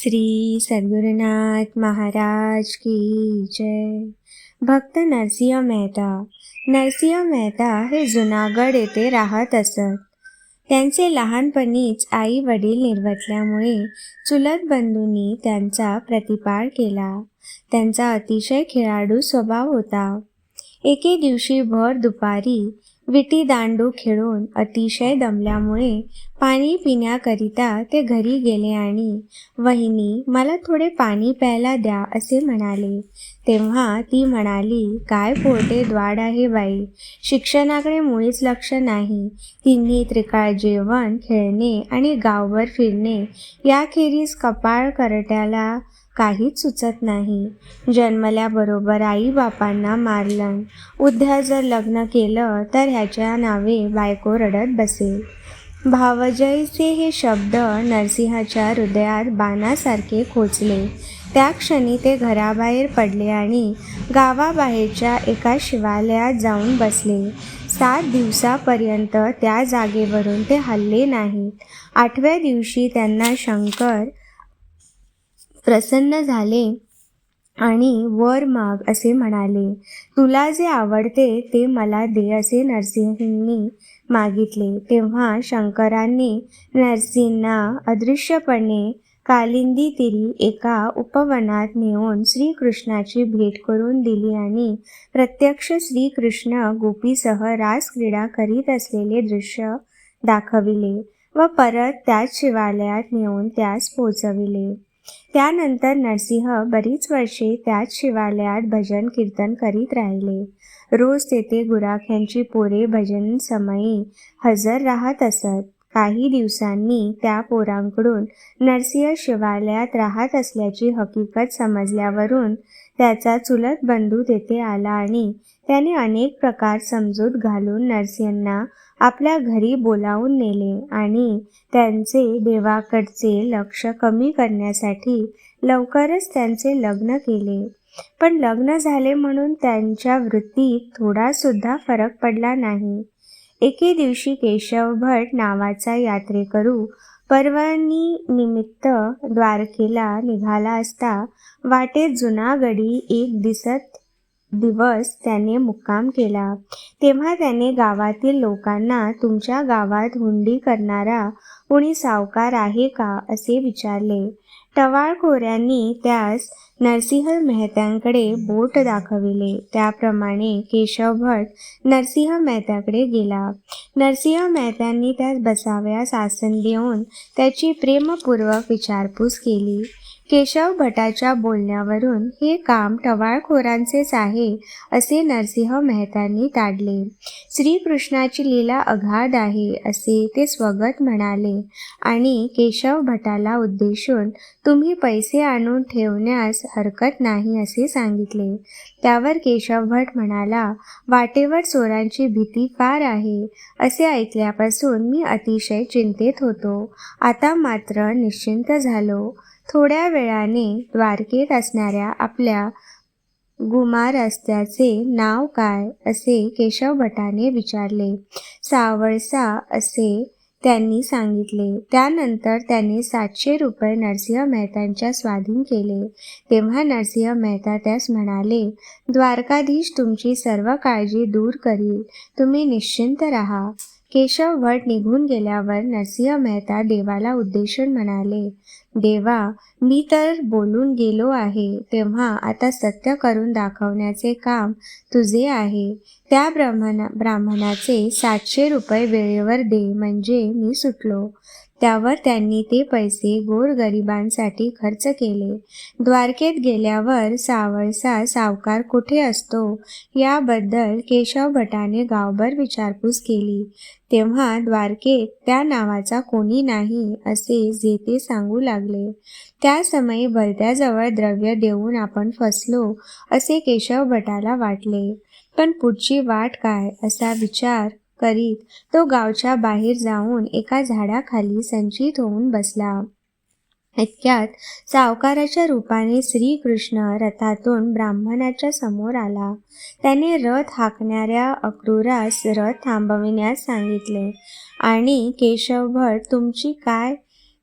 श्री सद्गुरुनाथ महाराज की जय। भक्त नरसिंह मेहता नरसिंह मेहता हे जुनागड येथे राहत असत. त्यांचे लहानपणीच आई वडील निर्वतल्यामुळे चुलत बंधूंनी त्यांचा प्रतिपाळ केला. त्यांचा अतिशय खेळाडू स्वभाव होता. एके दिवशी भर दुपारी विटी दांडू खेळून अतिशय दमल्यामुळे पाणी पिण्याकरिता ते घरी गेले आणि वहिनी मला थोडे पाणी प्यायला द्या असे म्हणाले. तेव्हा ती म्हणाली काय पोटे द्वाड आहे बाई. शिक्षणाकडे मुळीच लक्ष नाही. तिन्ही त्रिकाळ जेवण खेळणे आणि गावभर फिरणे याखेरीज कपाळ करट्याला काहीच सुचत नाही. जन्मल्याबरोबर आई बापांना मारलं. उद्या जर लग्न केलं तर ह्याच्या नावे बायको रडत बसेल. भावजयचे हे शब्द नरसिंहाच्या हृदयात बाणासारखे खोचले. त्या क्षणी ते घराबाहेर पडले आणि गावाबाहेरच्या एका शिवालयात जाऊन बसले. सात दिवसापर्यंत त्या जागेवरून ते हल्ले नाहीत. आठव्या दिवशी त्यांना शंकर प्रसन्न झाले आणि वर माग असे म्हणाले तुला जे आवडते ते मला दे असे नरसिंहांनी मागितले. तेव्हा शंकरांनी नरसिंहना अदृश्यपणे कालिंदी तिरी एका उपवनात नेऊन श्रीकृष्णाची भेट करून दिली आणि प्रत्यक्ष श्रीकृष्ण गोपीसह रासक्रीडा करीत असलेले दृश्य दाखविले व परत त्याच शिवालयात नेऊन त्यास पोचविले. त्यानंतर नरसिंह बरीच वर्षे त्याच शिवालयात भजन कीर्तन करीत राहिले. रोज तेथे गुराख्यांची पोरे भजन समयी हजर राहत असत. काही दिवसांनी त्या पोरांकडून नरसिंह शिवालयात राहत असल्याची हकीकत समजल्यावरून त्याचा चुलत बंधू तेथे आला आणि त्याने अनेक प्रकार समजूत घालून नरसिंहांना आपल्या घरी बोलावून नेले आणि त्यांचे देवाकडचे लक्ष कमी करण्यासाठी लवकरच त्यांचे लग्न केले. पण लग्न झाले म्हणून त्यांच्या वृत्तीत थोडासुद्धा फरक पडला नाही. एके दिवशी केशव भट नावाचा यात्रेकरू परवानी निमित्त द्वारकेला निघाला असता वाटेत जुनागडी एक दिसत दिवस त्याने मुक्काम केला. तेव्हा त्याने गावातील लोकांना तुमच्या गावात हुंडी करणारा कोणी सावकार आहे का? असे विचारले. टवाळखोऱ्यांनी त्यास नरसिंह मेहत्यांकडे बोट दाखविले. त्याप्रमाणे केशव भट नरसिंह मेहत्याकडे गेला. नरसिंह मेहत्यांनी त्यास बसाव्यास आसन देऊन त्याची प्रेमपूर्वक विचारपूस केली. केशव भटाच्या बोलण्यावरून हे काम टवाळखोरांचेच आहे असे नरसिंह मेहतांनी ताडले. श्रीकृष्णाची लीला अगाध आहे असे ते स्वगत म्हणाले. आणि केशव भटाला उद्देशून तुम्ही पैसे आणून ठेवण्यास हरकत नाही असे सांगितले. त्यावर केशव भट म्हणाला वाटेवर चोरांची भीती फार आहे असे ऐकल्यापासून मी अतिशय चिंतेत होतो. आता मात्र निश्चिंत झालो. थोड्या वेळाने द्वारकेत असणाऱ्या आपल्या गुमारस्त्याचे नाव काय असे केशव भटाने विचारले. सावळसा असे त्यांनी सांगितले. त्यानंतर त्याने सातशे रुपये नरसिंह मेहतांच्या स्वाधीन केले. तेव्हा नरसिंह मेहता त्यास म्हणाले द्वारकाधीश तुमची सर्व काळजी दूर करील. तुम्ही निश्चिंत राहा. केशव भट निघून गेल्यावर नरसिंह मेहता देवाला उद्देशून म्हणाले देवा मी तर बोलून गेलो आहे तेव्हा आता सत्य करून दाखवण्याचे काम तुझे आहे. त्या ब्राह्मणा ब्राह्मणाचे सातशे रुपये वेळेवर दे म्हणजे मी सुटलो. त्यावर त्यांनी ते पैसे गोरगरिबांसाठी खर्च केले. द्वारकेत गेल्यावर सावळसा सावकार कुठे असतो याबद्दल केशव भटाने गावभर विचारपूस केली. तेव्हा द्वारकेत त्या नावाचा कोणी नाही असे जे ते सांगू लागले. त्या समयी भलत्याजवळ द्रव्य देऊन आपण फसलो असे केशव भटाला वाटले. पण पुढची वाट काय असा विचार करीत. तो गावच्या बाहेर जाऊन एका झाडाखाली संचित होऊन बसला. इतक्यात सावकाराच्या रूपाने श्रीकृष्ण रथातून ब्राह्मणाच्या समोर आला. त्याने रथ हाकणाऱ्या अक्रूरास रथ थांबविण्यास सांगितले. आणि केशवभट तुमची काय?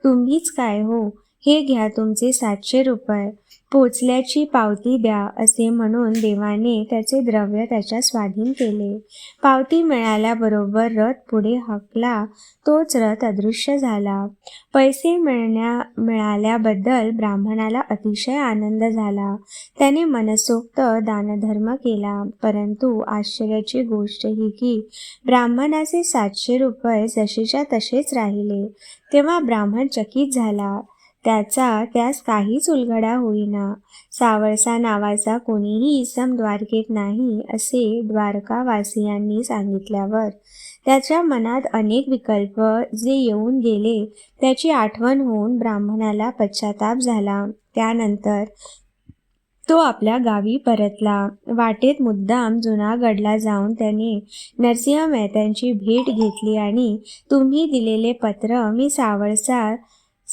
तुम्हीच काय हो? हे घ्या तुमचे सातशे रुपये. पोचल्याची पावती द्या असे म्हणून देवाने त्याचे द्रव्य त्याच्या स्वाधीन केले. पावती मिळाल्याबरोबर रथ पुढे हकला तोच रथ अदृश्य झाला. पैसे मिळण्या मिळाल्याबद्दल ब्राह्मणाला अतिशय आनंद झाला. त्याने मनसोक्त दानधर्म केला परंतु आश्चर्याची गोष्ट ही की ब्राह्मणाचे सातशे रुपये जसेच्या तसेच राहिले. तेव्हा ब्राह्मण चकित झाला. त्याचा त्यास काहीच उलगडा होईना. सावळसा नावाचा कोणीही इसम द्वारकेत नाही असे द्वारकावासियांनी सांगितल्यावर त्याच्या मनात अनेक विकल्प जे येऊन गेले त्याची आठवण होऊन ब्राह्मणाला पश्चाताप झाला. त्यानंतर तो आपल्या गावी परतला. वाटेत मुद्दाम जुनागडला जाऊन त्याने नरसिंह मेहत्यांची भेट घेतली आणि तुम्ही दिलेले पत्र मी सावळसा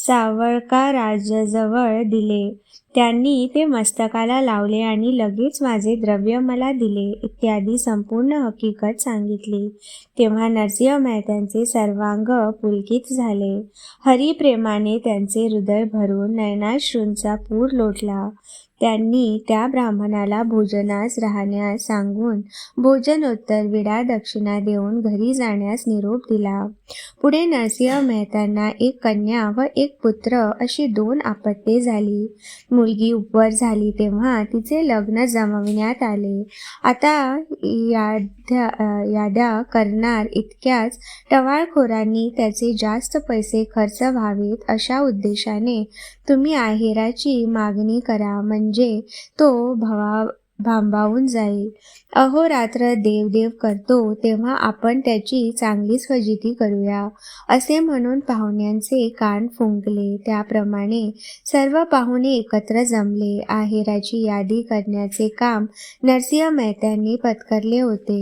सावळकाराजवळ दिले. त्यांनी ते मस्तकाला लावले आणि लगेच माझे द्रव्य मला दिले. इत्यादी संपूर्ण हकीकत सांगितली. तेव्हा नरसिंह मेहत्यांचे सर्वांग पुलकित झाले. हरिप्रेमाने त्यांचे हृदय भरून नयनाश्रूंचा पूर लोटला. त्यांनी त्या ब्राह्मणाला भोजनास राहण्यास सांगून भोजनोत्तर विडा दक्षिणा देऊन घरी जाण्यास निरोप दिला. पुढे नरसिंह मेहतांना एक कन्या व एक पुत्र अशी दोन आपत्ते झाली. मुलगी उपवर झाली तेव्हा तिचे लग्न जमविण्यात आले. आता याद्या याद्या करणार इतक्याच टवाळखोरांनी त्याचे जास्त पैसे खर्च व्हावेत अशा उद्देशाने तुम्ही आहेराची मागणी करा. म्हणजे तो भवा भांबावून जाईल. अहोरात्र देवदेव करतो तेव्हा आपण त्याची चांगलीच फजिती करूया. असे म्हणून पाहुण्यांचे कान फुंकले. त्याप्रमाणे सर्व पाहुणे एकत्र जमले. आहेराची यादी करण्याचे काम नरसिंह मेहत्यांनी पत्करले होते.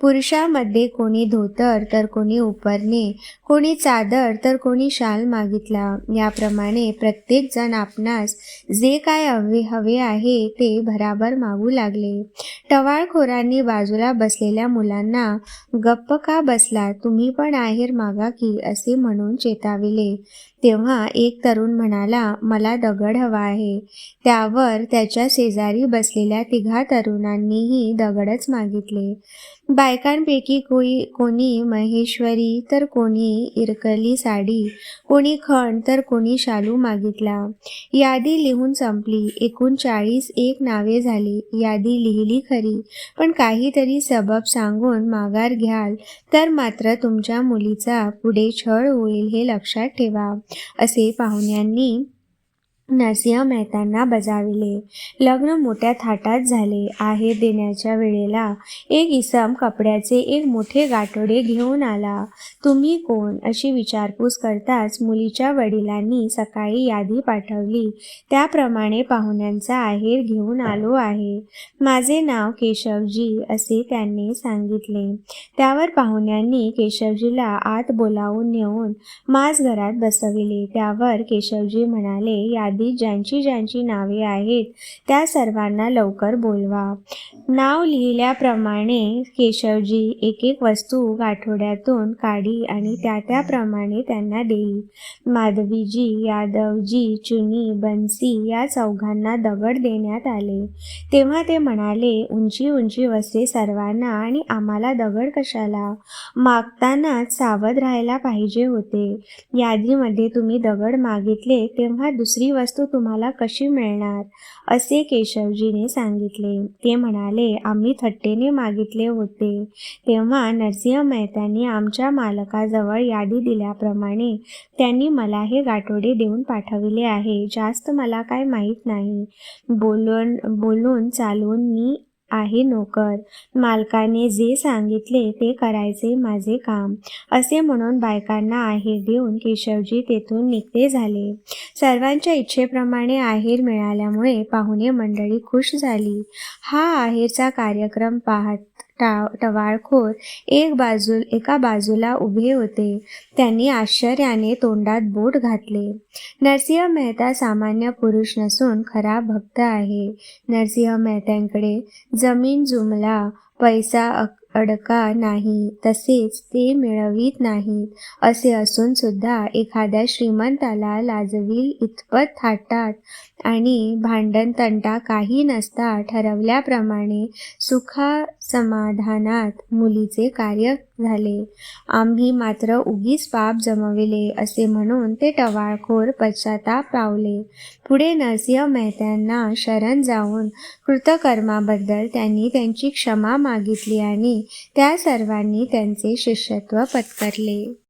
पुरुषामध्ये कोणी धोतर तर कोणी उपरणे कोणी चादर तर कोणी शाल मागितला. याप्रमाणे प्रत्येक जण आपणास जे काय हवे हवे आहे ते भराभर मागू लागले. टवाळखोरांनी बाजूला बसलेल्या मुलांना गप्प का बसला तुम्ही पण आहेर मागा की असे म्हणून चेताविले. तेव्हा एक तरुण म्हणाला मला दगड हवा आहे. त्यावर त्याच्या शेजारी बसलेल्या तिघा तरुणांनीही दगडच मागितले. बायकांपैकी कोई कोणी महेश्वरी तर कोणी इरकली साडी कोणी खण तर कोणी शालू मागितला. यादी लिहून संपली. एकूण चाळीस एक नावे झाली. यादी लिहिली खरी. पण काहीतरी सबब सांगून माघार घ्याल तर मात्र तुमच्या मुलीचा पुढे छळ होईल हे लक्षात ठेवा. असे पाहुण्यांनी नरसिंह मेहतांना बजाविले. लग्न मोठ्या थाटात झाले. आहे देण्याच्या वेळेला. एक इसम कपड्याचे एक मोठे गाठोडे घेऊन आला. तुम्ही कोण? अशी विचारपूस करताच मुलीच्या वडिलांनी सकाळी यादी पाठवली. त्याप्रमाणे पाहुण्यांचा आहेर घेऊन आलो आहे. माझे नाव केशवजी असे त्यांनी सांगितले. त्यावर पाहुण्यांनी केशवजीला आत बोलावून नेऊन माझ घरात बसविले. त्यावर केशवजी म्हणाले यादी यादीत ज्यांची ज्यांची नावे आहेत त्या सर्वांना लवकर बोलवा. नाव लिहिल्याप्रमाणे केशवजी एक एक वस्तू गाठोड्यातून काढी आणि त्या त्याप्रमाणे त्यांना देई. माधवीजी यादवजी चुनी बन्सी या चौघांना दगड देण्यात आले. तेव्हा ते म्हणाले उंची उंची वस्ते सर्वांना आणि आम्हाला दगड कशाला? मागतानाच सावध राहायला पाहिजे होते. यादीमध्ये तुम्ही दगड मागितले तेव्हा दुसरी वस्तू वस्तू तुम्हाला कशी मिळणार? असे केशवजीने सांगितले. ते म्हणाले आम्ही थट्टेने मागितले होते. तेव्हा नरसिंह मेहतांनी आमच्या मालकाजवळ यादी दिल्याप्रमाणे त्यांनी मला हे गाठोडे देऊन पाठविले आहे. जास्त मला काय माहीत नाही. बोलून बोलून चालून मी आहे नोकर. मालकाने जे सांगितले ते करायचे माझे काम. असे म्हणून बायकांना आहेर देऊन केशवजी तेथून निघते झाले. सर्वांच्या इच्छेप्रमाणे आहेर मिळाल्यामुळे पाहुणे मंडळी खुश झाली. हा आहेरचा कार्यक्रम पाहत टा टवाळखोर एक बाजू एका बाजूला उभे होते. त्यांनी आश्चर्याने तोंडात बोट घातले. नरसिंह मेहता सामान्य पुरुष नसून खरा भक्त आहे. नरसिंह मेहत्यांकडे जमीन जुमला पैसा अडका नाही तसेच ते मिळवीत नाहीत असे असून सुद्धा एखाद्या श्रीमंताला लाजवील इतपत थाटात. आणि भांडणतंटा काही नसता ठरवल्याप्रमाणे सुखा समाधानात मुलीचे कार्य झाले. आम्ही मात्र उगीच पाप जमविले असे म्हणून ते टवाळखोर पश्चाताप पावले पुढे नरसिंह मेहत्यांना शरण जाऊन कृतकर्माबद्दल त्यांनी त्यांची क्षमा मागितली आणि त्या सर्वांनी त्यांचे शिष्यत्व पत्करले.